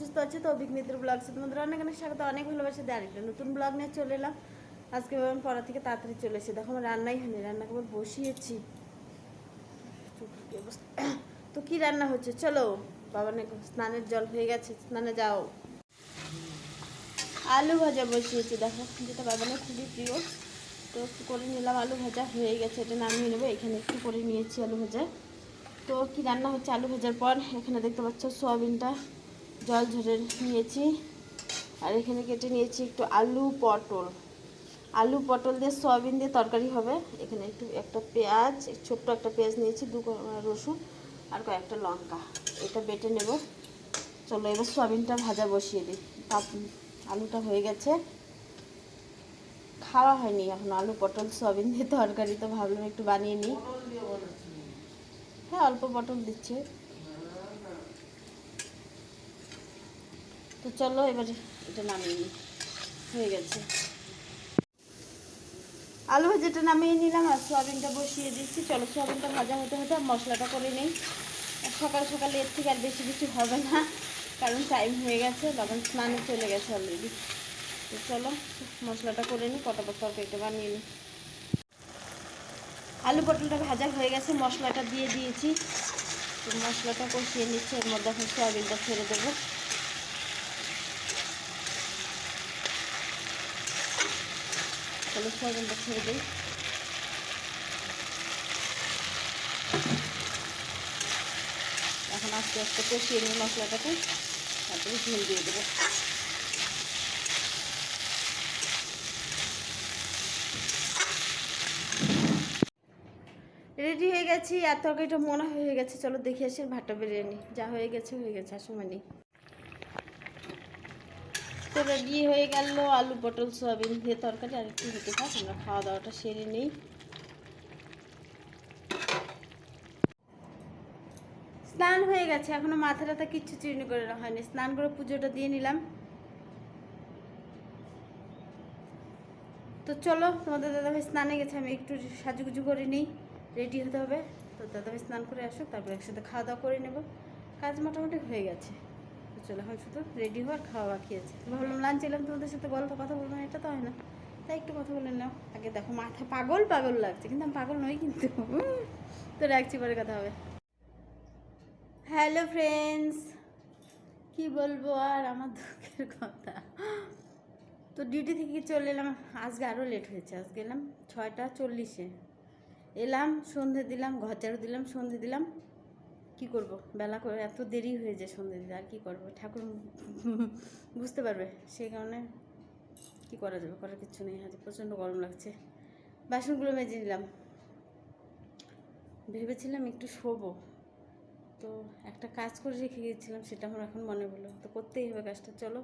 সুস্থ আছে? তো অভিক মিত্র ব্লগ তোমাদের অনেক অনেক স্বাগত, অনেক ভালোবাসা। দেয় আরেকটা নতুন ব্লগ নিয়ে চলে এলাম। আজকে আমি পড়া থেকে তাড়াতাড়ি চলে এসেছি দেখো, আমার রান্নাই হয়নি, রান্না কেবল বসিয়েছি। তো কি রান্না হচ্ছে? চলো, বাবা নাকি স্নানের জল হয়ে গেছে, স্নানে যাও। আলু ভাজা বসিয়েছি। দেখো, যেটা বাবানের খুবই প্রিয়। তো একটু করে নিলাম, আলু ভাজা হয়ে গেছে। এটা নামিয়ে নেব, এখানে একটু করে নিয়েছি আলু ভাজা। তো কি রান্না হচ্ছে? আলু ভাজার পর এখানে দেখতে পাচ্ছ, সোয়াবিনটা জল ঝরে নিয়েছি। আর এখানে কেটে নিয়েছি একটু আলু পটল। আলু পটল দিয়ে সয়াবিন দিয়ে তরকারি হবে। এখানে একটু একটা পেঁয়াজ ছোট্ট একটা পেঁয়াজ নিয়েছি, দু রসুন আর কয়েকটা লঙ্কা। এটা বেটে নেব। চলো, এবার সয়াবিনটা ভাজা বসিয়ে দিই। আলুটা হয়ে গেছে। খাওয়া হয়নি এখন। আলু পটল, সয়াবিন দিয়ে তরকারি তো ভাবলাম একটু বানিয়ে নিই। হ্যাঁ অল্প পটল দিচ্ছে। তো চলো, এবার এটা নামিয়ে নিই। হয়ে গেছে। আলু ভাজাটা নামিয়ে নিলাম আর সোয়াবিনটা বসিয়ে দিচ্ছি। চলো, সোয়াবিনটা ভাজা হতে হতে মশলাটা করে নিই। সকাল সকালে এর থেকে আর বেশি কিছু হবে না, কারণ টাইম হয়ে গেছে লবণ স্নানে চলে গেছে অলরেডি তো চলো, মশলাটা করে নিই, পটাপট তরকারিটা বানিয়ে নিই। আলু পটলটা ভাজা হয়ে গেছে, মশলাটা দিয়ে দিয়েছি। তো মশলাটা কষিয়ে নিচ্ছে, এর মধ্যে এখন সয়াবিনটা ছেড়ে দেবো। তাহলে সয়াবিনটা ছেড়ে দিই। এখন আস্তে আস্তে কষিয়ে নিই মশলাটাকে তারপরে ঝোল দিয়ে দেবো। রেডি হয়ে গেছি, আর তরকারিটা মনে হয়ে গেছে। চলো দেখে আসি ভাতটা বেরিয়ে যা হয়ে গেছে হয়ে গেছে, আর সময় নেই। তো রেডি হয়ে গেল আলু, পটল, সোয়াবিন দিয়ে তরকারি আর একটু হতে থাক আমরা খাওয়া দাওয়াটা সেরে নিই। স্নান হয়ে গেছে, এখনও মাথা টাথা কিচ্ছু চিরুনি করে হয়নি। স্নান করে পুজোটা দিয়ে নিলাম। তো চলো, তোমাদের দাদাভাই স্নানে গেছে, আমি একটু সাজুগুজু করে নিই। রেডি হতে হবে। তো দাদাভাই স্নান করে আসুক, তারপর একসাথে খাওয়া দাওয়া করে নেব। কাজ মোটামুটি হয়ে গেছে। চলো এখন শুধু রেডি হওয়ার খাওয়া বাকি আছে। ভাবলাম লাঞ্চ এলাম তোমাদের সাথে গল্প কথা বলব না, এটা তো হয় না। তাই একটু কথা বলে নাও। আগে দেখো মাথা পাগল পাগল লাগছে কিন্তু আমি পাগল নই কিন্তু। তো রাখছি পরে কথা হবে। হ্যালো ফ্রেন্ডস কি বলব আর আমার দুঃখের কথা। তো ডিউটি থেকে চলে এলাম আজকে আরও লেট হয়েছে। আজকে এলাম ছয়টা চল্লিশে। এলাম সন্ধে দিলাম ঘর ঝাড়ু দিলাম সন্ধে দিলাম। কি করব? বেলা করে এত দেরি হয়ে যায় সন্ধে দিতে আর কি করব? ঠাকুর বুঝতে পারবে, সেই কারণে কি করা যাবে? করার কিছু নেই আজ প্রচণ্ড গরম লাগছে। বাসনগুলো মেজে নিলাম। ভেবেছিলাম একটু শোবো। তো একটা কাজ করে রেখে গিয়েছিলাম, সেটা আমার এখন মনে হলো তো করতেই হবে কাজটা, চলো।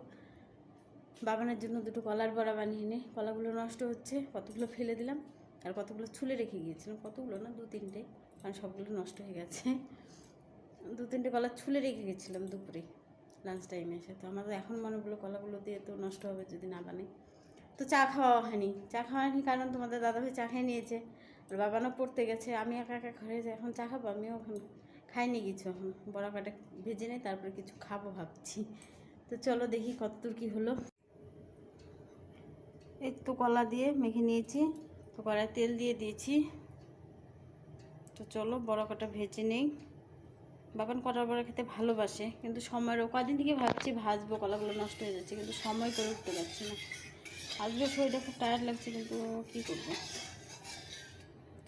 বাবানের জন্য দুটো কলার বড়া বানিয়ে নে। কলাগুলো নষ্ট হচ্ছে, কতগুলো ফেলে দিলাম, আর কতগুলো ছুলে রেখে গিয়েছিলাম। কতগুলো না, দু তিনটে, কারণ সবগুলো নষ্ট হয়ে গেছে। দু তিনটে কলা ছুলে রেখে গেছিলাম দুপুরে লাঞ্চ টাইমে এসে। তো আমার এখন মনে হলো কলাগুলো দিয়ে তো নষ্ট হবে যদি না বানাই। তো চা খাওয়া হয়নি, চা খাওয়া হয়নি কারণ তোমাদের দাদাভাই চা খেয়ে নিয়েছে, আর বাবানও পড়তে গেছে, আমি একা একা ঘরে যাই এখন চা খাব, আমিও এখন খাইনি কিছু এখন, বড়া কাটা ভেজে নেই, তারপরে কিছু খাব ভাবছি। তো চলো দেখি কতদূর কী হলো। এই তো কলা দিয়ে মেখে নিয়েছি, তো কড়াই তেল দিয়ে দিয়েছি। তো চলো বড় কটা ভেজে নেই। বাবান করার বড়া খেতে ভালোবাসে, কিন্তু সময়ের কদিন থেকে ভাবছি ভাজবো কলাগুলো নষ্ট হয়ে যাচ্ছে, কিন্তু সময় করে উঠতে পারছি না। আজকে শরীরটা খুব টায়ার্ড লাগছে, কিন্তু কী করব?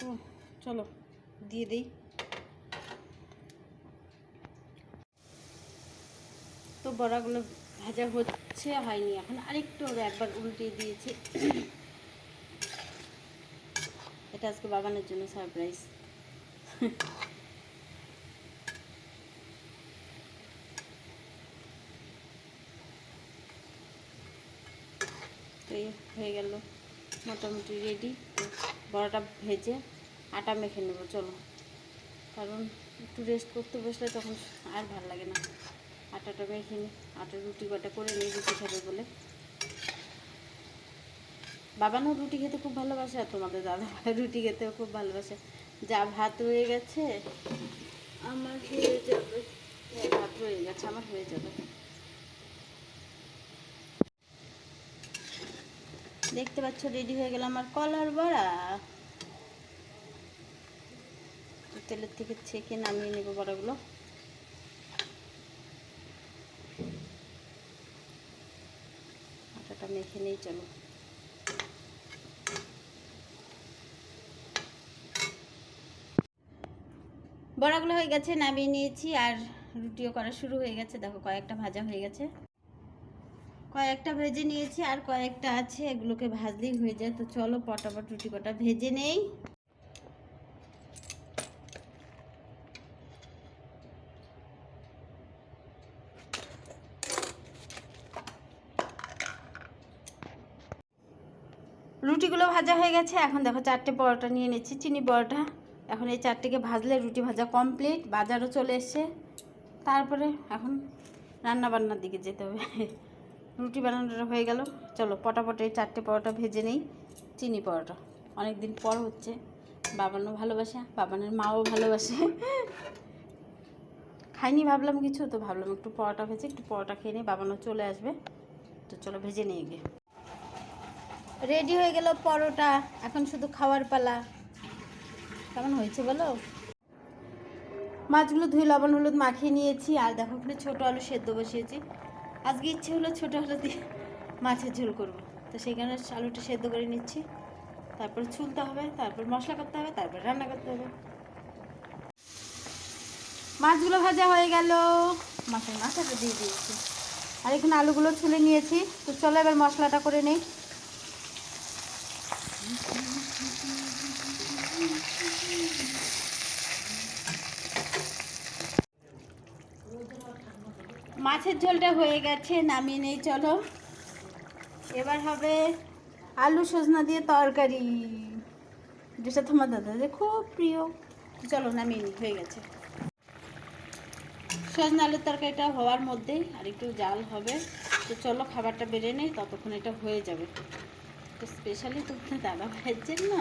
তো চলো, দিয়ে দিই। তো বড়াগুলো ভাজা হচ্ছে, হয়নি এখন। আরেকটু একবার উল্টে দিয়েছি। এটা আজকে বাগানের জন্য সারপ্রাইজ হয়ে গেল। মোটামুটি রেডি বড়াটা ভেজে আটা মেখে নেব, চলো। কারণ একটু রেস্ট করতে বসলে তখন আর ভালো লাগে না। আটাটা মেখে নিই আটা রুটি কটা করে নিই রুটি খাবে বলে। বাবানও রুটি খেতে খুব ভালোবাসে আর তোমাদের দাদা রুটি খেতেও খুব ভালোবাসে। যা ভাত হয়ে গেছে, আমার হয়ে যাবে। ভাত রয়ে গেছে, আমার হয়ে যাবে। দেখতে পাচ্ছ রেডি হয়ে গেল আমার কলার বড়া। তেলের থেকে ছেঁকে নামিয়ে নেব বড়াগুলো। আটাটা মেখে নেই, চলো। বড়াগুলো হয়ে গেছে, নামিয়ে নিয়েছি, আর রুটিও করা শুরু হয়ে গেছে। দেখো, কয়েকটা ভাজা হয়ে গেছে। কয়েকটা ভেজে নিয়েছি আর কয়েকটা আছে, এগুলোকে ভাজলেই হয়ে যায়। তো চলো পটাপট রুটি কটা ভেজে নেই। রুটিগুলো ভাজা হয়ে গেছে। এখন দেখো চারটে পরোটা নিয়ে নিচ্ছি, চিনি পরোটা। এখন এই চারটেকে ভাজলে রুটি ভাজা কমপ্লিট বাজারও চলে এসছে। তারপরে এখন রান্না বান্নার দিকে যেতে হবে। রুটি বানানোটা হয়ে গেল। চলো পটাপট এই চারটে পরোটা ভেজে নেই চিনি পরোটা। অনেক দিন পর হচ্ছে বাবানও ভালোবাসে বাবানের মাও ভালোবাসে। খাইনি ভাবলাম কিছু তো ভাবলাম একটু পরোটা ভেজে একটু পরোটা খেয়ে নিই বাবানও চলে আসবে। তো চলো ভেজে নিয়ে গিয়ে। রেডি হয়ে গেল পরোটা এখন শুধু খাওয়ার পালা। কেমন হয়েছে বলো? মাছগুলো ধুয়ে লবণ হলুদ মাখিয়ে নিয়েছি আর দেখো ওখানে ছোটো আলু সেদ্ধ বসিয়েছি। আজকে ইচ্ছে হলো ছোটো হলো দিয়ে মাছের ঝোল করব। তো সেখানে আলুটা সেদ্ধ করে নিচ্ছি। তারপর ছুলতে হবে, তারপর মশলা করতে হবে, তারপর রান্না করতে হবে। মাছগুলো ভাজা হয়ে গেল। মাছের মাথাটা দিয়ে দিয়েছি। আর এখানে আলুগুলো ছুলে নিয়েছি। তো চলো এবার মশলাটা করে নেই। মাছের ঝোলটা হয়ে গেছে, নামিয়ে নেই, চলো। এবার হবে আলু সজনা দিয়ে তরকারি, যেটা তোমার দাদাদের খুব প্রিয়। চলো, নামিয়ে নিই, হয়ে গেছে। সজনা আলুর তরকারিটা হওয়ার মধ্যেই আর একটু জাল হবে। তো চলো, খাবারটা বেড়ে নেই, ততক্ষণ এটা হয়ে যাবে। তো স্পেশালি তো দাদা ভাইয়ের জন্য।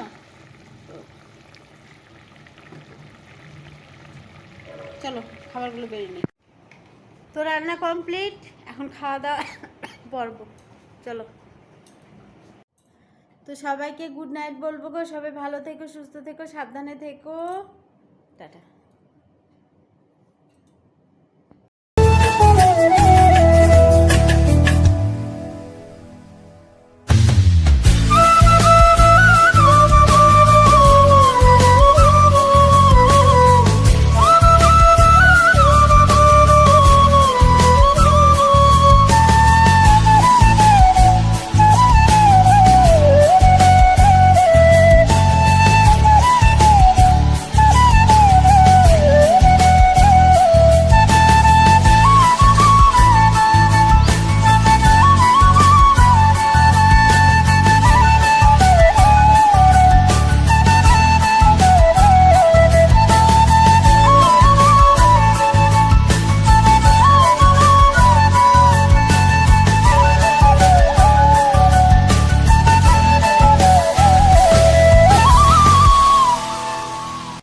চলো, খাবারগুলো বেড়ে নিই। তো রান্না কমপ্লিট, এখন খাওয়া দাওয়া পর্ব। চলো। তো সবাইকে গুড নাইট বলব গো, সবাই ভালো থেকো, সুস্থ থেকো, সাবধানে থেকো। টাটা।